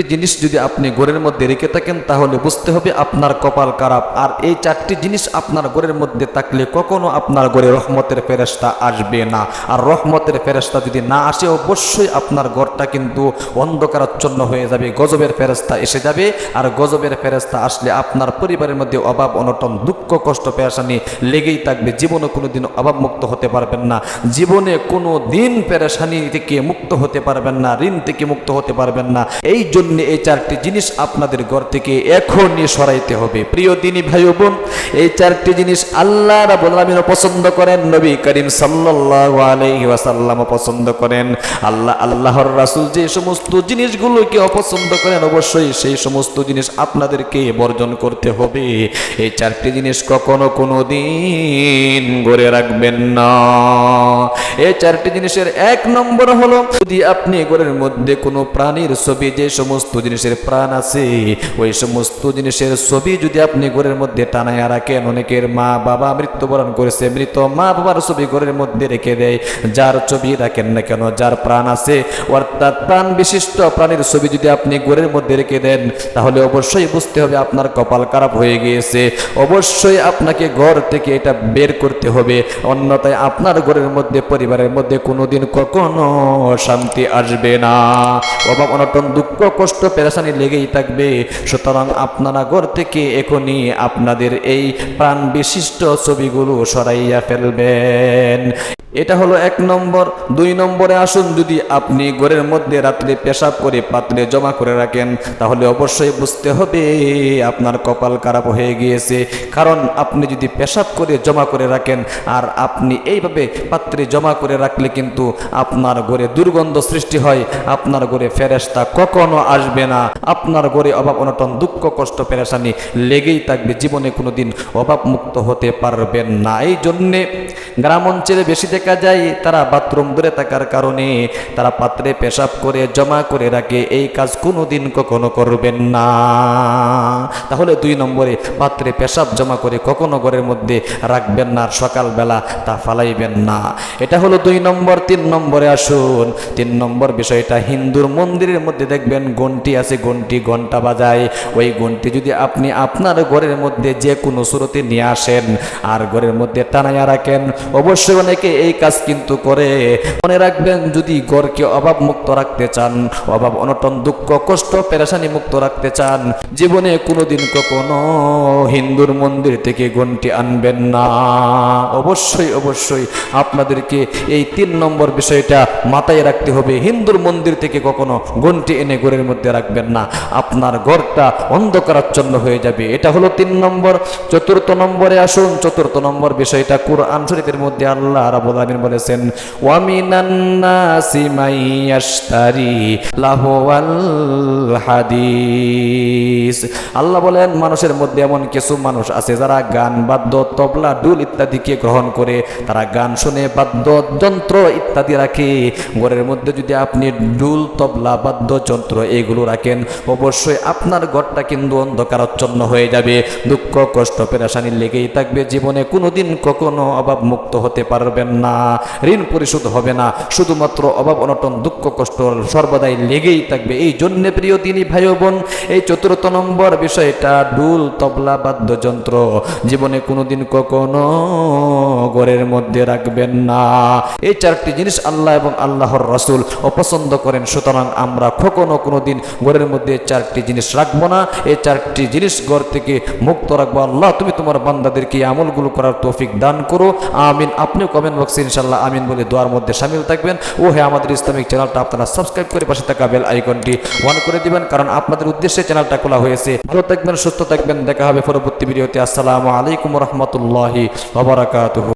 চারটি জিনিস যদি আপনি ঘরের মধ্যে রেখে থাকেন, তাহলে বুঝতে হবে আপনার কপাল খারাপ। আর এই চারটি জিনিস আপনার ঘরের মধ্যে থাকলে কখনো আপনার ঘরে রহমতের ফেরেস্তা আসবে না। আর রহমতের ফেরেস্তা যদি না আসে, অবশ্যই আপনার ঘরটা কিন্তু অন্ধকারাচ্ছন্ন হয়ে যাবে, গজবের ফেরেস্তা এসে যাবে। আর গজবের ফেরেস্তা আসলে আপনার পরিবারের মধ্যে অভাব, অনটন, দুঃখ, কষ্ট, পেরেশানি লেগেই থাকবে। জীবনে কোনো দিন অভাবমুক্ত হতে পারবেন না। জীবনে কোনো দিন পেরেশানি থেকে মুক্ত হতে পারবেন না, ঋণ থেকে মুক্ত হতে পারবেন না। এই জন্য এই চারটি জিনিস আপনাদের ঘর থেকে এখনই সরাইতে হবে। প্রিয় দিনী ভাই বোন, এই চারটি জিনিস আল্লাহ রাবুল আলমিনও পছন্দ করেন, নবী করিম সাল্লাল্লাহু আলাইহি পছন্দ করেন। আল্লাহ, আল্লাহর রাসুল যে সমস্ত জিনিসগুলোকে অপছন্দ করেন, অবশ্যই সেই সমস্ত জিনিস আপনাদেরকে বর্জন করতে হবে। এই চারটি জিনিস কখনো কোনো দিন গড়ে রাখবেন না। এই চারটি জিনিসের এক নম্বর হলো, যদি আপনি ঘরের মধ্যে কোনো প্রাণীর ছবি যে সমস্ত জিনিসের প্রাণ আছে। ওই সমস্ত জিনিসের ছবি যদি আপনি ঘরের মধ্যে টানায় রাখেন, অনেকের মা বাবা মৃত্যুবরণ করেছে, মৃত মা বাবার ছবি ঘরের মধ্যে রেখে দেয়। যার ছবি রাখেন না কেন, যার প্রাণ আছে। অর্থাৎ প্রাণ বিশিষ্ট প্রাণীর ছবি যদি আপনি ঘরের মধ্যে রেখে দেন, তাহলে অবশ্যই বুঝতে হবে আপনার কপাল খারাপ হয়ে গিয়েছে। অবশ্যই আপনাকে ঘর থেকে এটা বের করতে হবে। অন্যথায় আপনার ঘরের মধ্যে, পরিবারের মধ্যে কোনোদিন কখনো শান্তি আসবে না। অভাব অনটন, দুঃখ কষ্ট, পেরেশানি লেগেই থাকবে। সুতরাং আপনারা ঘর থেকে এখনই আপনাদের এই প্রাণ বিশিষ্ট ছবিগুলো সরাইয়া ফেলবেন। এটা হলো এক নম্বর। দুই নম্বরে আসুন, যদি আপনি ঘরের মধ্যে রাত্রে পেশাব করে পাত্রে জমা করে রাখেন, তাহলে অবশ্যই বুঝতে হবে আপনার কপাল খারাপ হয়ে গিয়েছে। কারণ আপনি যদি পেশাব করে জমা করে রাখেন, আর আপনি এইভাবে পাত্রে জমা করে রাখলে কিন্তু আপনার ঘরে দুর্গন্ধ সৃষ্টি হয়। আপনার ঘরে ফেরেস্তা কখনো আসবে না। আপনার ঘরে অভাব অনটন, দুঃখ, কষ্ট, পেরেশানি লেগেই থাকবে। জীবনে কোনোদিন অভাব মুক্ত হতে পারবেন না। এই জন্যে গ্রাম অঞ্চলে বেশি দেখা যায়, তারা বাথরুম দূরে থাকার কারণে তারা পাত্রে পেশাব করে, জমা করে রাখে। এই কাজ কোনোদিন কখনো করবেন না। তাহলে দুই নম্বরে, পাত্রে পেশাব জমা করে কখনো ঘরের মধ্যে রাখবেন না সকালবেলা তা ফালাইবেন না। এটা হলো দুই নম্বর। তিন নম্বরে আসুন। তিন নম্বর বিষয়টা, হিন্দুর মন্দিরের মধ্যে দেখবেন ঘন্টি আছে, ঘন্টি ঘণ্টা বাজায়। ওই ঘন্টি যদি আপনি আপনার ঘরের মধ্যে যে কোনো সুরতে নিয়ে আসেন আর ঘরের মধ্যে টানাইয়া রাখেন, অবশ্যই অনেকে এই কাজ কিন্তু করে। মনে রাখবেন, যদি ঘরকে অভাব মুক্ত রাখতে চান, অভাব অনটন, দুঃখ, কষ্ট, পেরেশানি মুক্ত রাখতে চান, জীবনে কোনোদিন কখনো হিন্দুর মন্দির থেকে ঘন্টি আনবেন না। অবশ্যই অবশ্যই আপনাদেরকে এই তিন নম্বর বিষয়টা মাথায় রাখতে হবে। হিন্দুর মন্দির থেকে কখনো ঘন্টি এনে ঘরের মধ্যে রাখবেন না। আপনার ঘরটা অন্ধকারাচ্ছন্ন হয়ে যাবে। এটা হলো তিন নম্বর। চতুর্থ নম্বরে আসুন। চতুর্থ নম্বর বিষয়টা কুরআন শরীফের মধ্যে আল্লাহ রাব্বুল আলামিন বলেছেন, ওয়ামিনান নাসি মাইয়াশতারি লাহওয়াল হাদিস। আল্লাহ বলেন, মানুষের মধ্যে এমন কিছু মানুষ আছে যারা গান, বাদ্য, তবলা ডুল ইত্যাদিকে গ্রহণ করে, তারা গান শুনে বাদ্যযন্ত্র ইত্যাদি রাখে। ঘরের মধ্যে যদি আপনি ডুল তবলা বাদ্যযন্ত্র এগুলো রাখেন, অবশ্যই আপনার ঘরটা কিন্তু অন্ধকারাচ্ছন্ন হয়ে যাবে। দুঃখ, কষ্ট, পেরেশানি লেগেই থাকবে। জীবনে কোনোদিন কখনো অভাব মুক্ত হতে পারবেন না। ঋণ পরিশোধ হবে না। শুধুমাত্র অভাব, অনটন, দুঃখ, কষ্ট সর্বদাই লেগেই থাকবে। এই জন্য প্রিয় তিনি ভাই বোন এই চতুর্থ নম্বর বিষয়টা ডুল তবলা বাদ্যযন্ত্র। জীবনে কোনোদিন কখনো ঘরের মধ্যে রাখবেন না। এই চারটি জিনিস আল্লাহ এবং আল্লাহর রসুল অপছন্দ করেন। সুতরাং আমরা কখনো কোনোদিন ঘরের মধ্যে চারটি জিনিস রাখব না। এই চারটি জিনিস ঘর থেকে মুক্ত রাখব। আল্লাহ, তুমি তোমার বান্দাদেরকে আমলগুলো করার তৌফিক দান করো। আমিন। আপনিও কমেন্ট বক্সে ইনশাল্লাহ আমিন বলে দোয়ার মধ্যে সামিল থাকবেন। ও হ্যাঁ আমাদের ইসলামিক চ্যানেলটা, আপনারা সাবস্ক্রাইব করে পাশে থাকা বেল আইকনটি অন করে দিবেন, কারণ আপনাদের উদ্দেশ্যে চ্যানেলটা খোলা হয়েছে। ভালো থাকবেন, সুস্থ থাকবেন, দেখা হবে পরবর্তী ভিডিওতে। আসসালামু আলাইকুম রহমতুল্লাহি